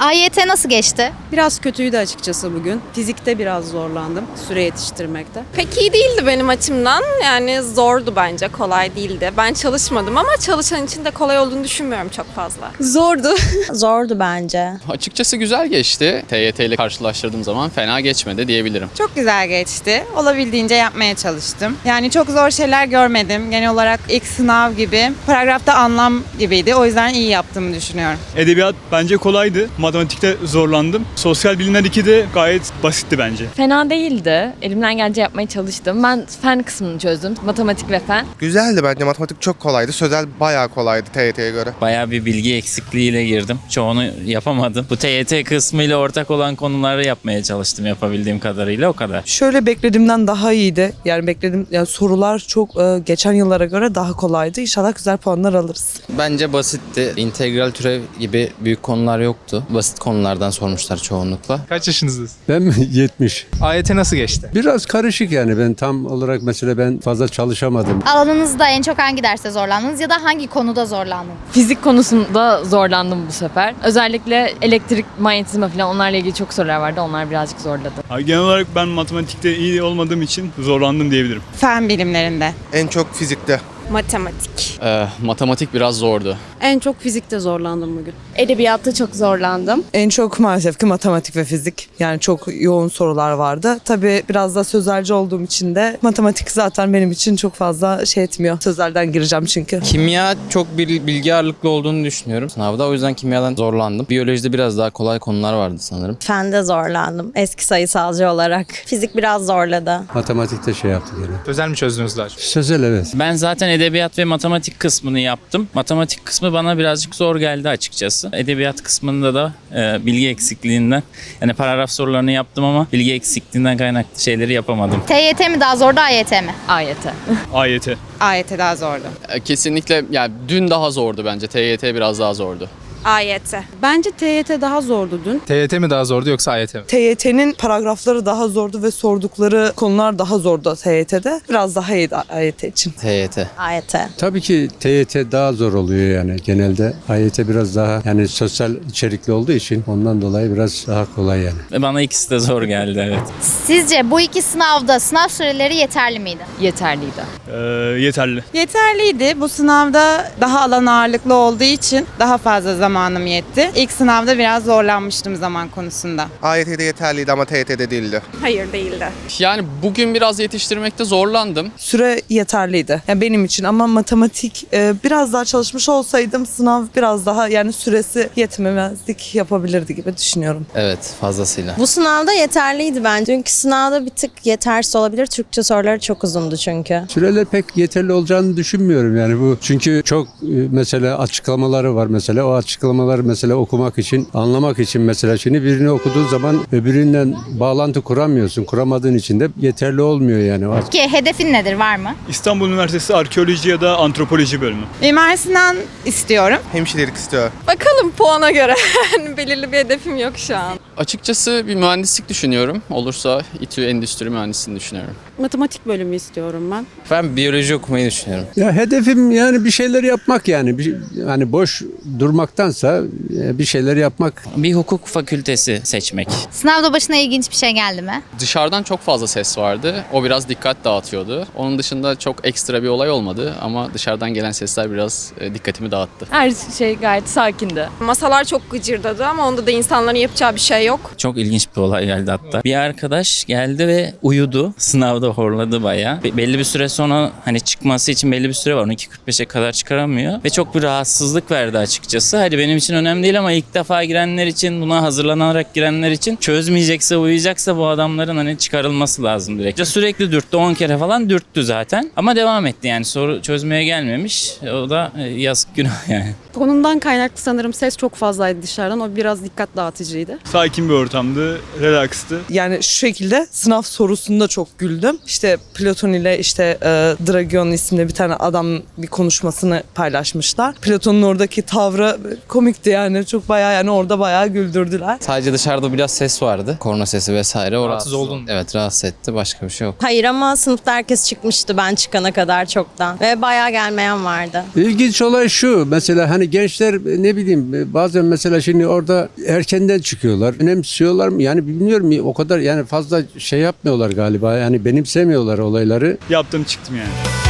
AYT nasıl geçti? Biraz kötüydü açıkçası bugün. Fizikte biraz zorlandım süre yetiştirmekte. Pek iyi değildi benim açımdan. Yani zordu bence, kolay değildi. Ben çalışmadım ama çalışan için de kolay olduğunu düşünmüyorum çok fazla. Zordu. Zordu bence. Açıkçası güzel geçti. TYT ile karşılaştırdığım zaman fena geçmedi diyebilirim. Çok güzel geçti. Olabildiğince yapmaya çalıştım. Yani çok zor şeyler görmedim. Genel olarak ilk sınav gibi. Paragrafta anlam gibiydi. O yüzden iyi yaptığımı düşünüyorum. Edebiyat bence kolaydı. Matematikte zorlandım. Sosyal bilimler 2 de gayet basitti bence. Fena değildi. Elimden gelince yapmaya çalıştım. Ben fen kısmını çözdüm. Matematik ve fen. Güzeldi bence matematik çok kolaydı. Sözel bayağı kolaydı TYT'ye göre. Bayağı bir bilgi eksikliğiyle girdim. Çoğunu yapamadım. Bu TYT kısmıyla ortak olan konuları yapmaya çalıştım yapabildiğim kadarıyla o kadar. Şöyle beklediğimden daha iyiydi. Yani bekledim yani sorular çok e, geçen yıllara göre daha kolaydı. İnşallah güzel puanlar alırız. Bence basitti. İntegral türev gibi büyük konular yoktu. Basit konulardan sormuşlar çoğunlukla. Kaç yaşınızdasınız? Ben 70. AYT nasıl geçti? Biraz karışık yani ben tam olarak mesela ben fazla çalışamadım. Alanınızda en çok hangi derste zorlandınız ya da hangi konuda zorlandınız? Fizik konusunda zorlandım bu sefer. Özellikle elektrik, manyetizma falan onlarla ilgili çok sorular vardı. Onlar birazcık zorladı. Genel olarak ben matematikte iyi olmadığım için zorlandım diyebilirim. Fen bilimlerinde. En çok fizikte. Matematik. Ee, matematik biraz zordu. En çok fizikte zorlandım bugün. Edebiyatta çok zorlandım. En çok maalesef ki matematik ve fizik. Yani çok yoğun sorular vardı. Tabii biraz da sözelci olduğum için de matematik zaten benim için çok fazla şey etmiyor. Sözelden gireceğim çünkü. Kimya çok bir bilgi ağırlıklı olduğunu düşünüyorum sınavda. O yüzden kimyadan zorlandım. Biyolojide biraz daha kolay konular vardı sanırım. Fende zorlandım. Eski sayısalcı olarak. Fizik biraz zorladı. Matematikte şey yaptık yani. Özel mi çözdünüz daha çok? Sözel evet. Ben zaten edebiyat ve matematik kısmını yaptım. Matematik kısmı bana birazcık zor geldi açıkçası. Edebiyat kısmında da e, bilgi eksikliğinden yani paragraf sorularını yaptım ama bilgi eksikliğinden kaynaklı şeyleri yapamadım. TYT mi daha zordu AYT mi? AYT. AYT. AYT daha zordu. Ee, kesinlikle yani dün daha zordu bence. TYT biraz daha zordu. AYT. Bence TYT daha zordu dün. TYT mi daha zordu yoksa AYT mi? TYT'nin paragrafları daha zordu ve sordukları konular daha zordu TYT'de. Biraz daha iyiydi AYT için. TYT. AYT. Tabii ki TYT daha zor oluyor yani genelde. AYT biraz daha yani sosyal içerikli olduğu için ondan dolayı biraz daha kolay yani. Ve bana ikisi de zor geldi evet. Sizce bu iki sınavda sınav süreleri yeterli miydi? Yeterliydi. Ee, yeterli. Yeterliydi. Bu sınavda daha alan ağırlıklı olduğu için daha fazla zamanım yetti. İlk sınavda biraz zorlanmıştım zaman konusunda. AYT'de yeterliydi ama TYT'de değildi. Hayır değildi. Yani bugün biraz yetiştirmekte zorlandım. Süre yeterliydi. Yani benim için ama matematik e, biraz daha çalışmış olsaydım sınav biraz daha yani süresi yetmemezlik yapabilirdi gibi düşünüyorum. Evet fazlasıyla. Bu sınavda yeterliydi bence. Dünkü sınavda bir tık yetersiz olabilir. Türkçe soruları çok uzundu çünkü. Süreler pek yeterli olacağını düşünmüyorum yani bu. Çünkü çok e, mesela açıklamaları var mesela. O açıklamaları mesela okumak için, anlamak için mesela şimdi birini okuduğun zaman öbüründen bağlantı kuramıyorsun. Kuramadığın için de yeterli olmuyor yani. O Ki hedefin nedir var mı? İstanbul Üniversitesi Arkeoloji ya da Antropoloji bölümü. Mimar Sinan istiyorum. Hemşirelik istiyor. Bakalım puana göre. Belirli bir hedefim yok şu an. Açıkçası bir mühendislik düşünüyorum. Olursa İTÜ Endüstri Mühendisliğini düşünüyorum. Matematik bölümü istiyorum ben. Ben biyoloji okumayı düşünüyorum. Ya hedefim yani bir şeyler yapmak yani. Bir, hani boş durmaktansa e, bir şeyler yapmak. Bir hukuk fakültesi seçmek. Sınavda başına ilginç bir şey geldi mi? Dışarıdan çok fazla ses vardı. O biraz dikkat dağıtıyordu. Onun dışında çok ekstra bir olay olmadı ama dışarıdan gelen sesler biraz e, dikkatimi dağıttı. Her şey gayet sakindi. Masalar çok gıcırdadı ama onda da insanların yapacağı bir şey yok. Çok ilginç bir olay geldi hatta. Bir arkadaş geldi ve uyudu. Sınavda horladı bayağı. Be- belli bir süre sonra hani çıkması için belli bir süre var. 12.45'e kadar çıkaramıyor. Ve çok bir rahatsızlık verdi açıkçası. Hadi benim için önemli değil ama ilk defa girenler için, buna hazırlanarak girenler için çözmeyecekse, uyuyacaksa bu adamların hani çıkarılması lazım direkt. Sürekli dürttü. 10 kere falan dürttü zaten. Ama devam etti yani. Soru çözmeye gelmemiş. O da e, yazık günah yani. Konumdan kaynaklı sanırım ses çok fazlaydı dışarıdan. O biraz dikkat dağıtıcıydı. Sakin bir ortamdı, relaxtı. Yani şu şekilde sınav sorusunda çok güldüm. İşte Platon ile işte e, Dragon isimli bir tane adam bir konuşmasını paylaşmışlar. Platon'un oradaki tavrı komikti yani. Çok bayağı yani orada bayağı güldürdüler. Sadece dışarıda biraz ses vardı. Korna sesi vesaire. O Rahatsız oldun mu? Evet rahatsız etti. Başka bir şey yok. Hayır ama sınıfta herkes çıkmıştı ben çıkana kadar çoktan. Ve bayağı gelmeyen vardı. İlginç olay şu mesela hani gençler ne bileyim bazen mesela şimdi orada erkenden çıkıyorlar. Önemsiyorlar mı? Yani bilmiyorum o kadar yani fazla şey yapmıyorlar galiba. Yani benimsemiyorlar olayları. Yaptım çıktım yani.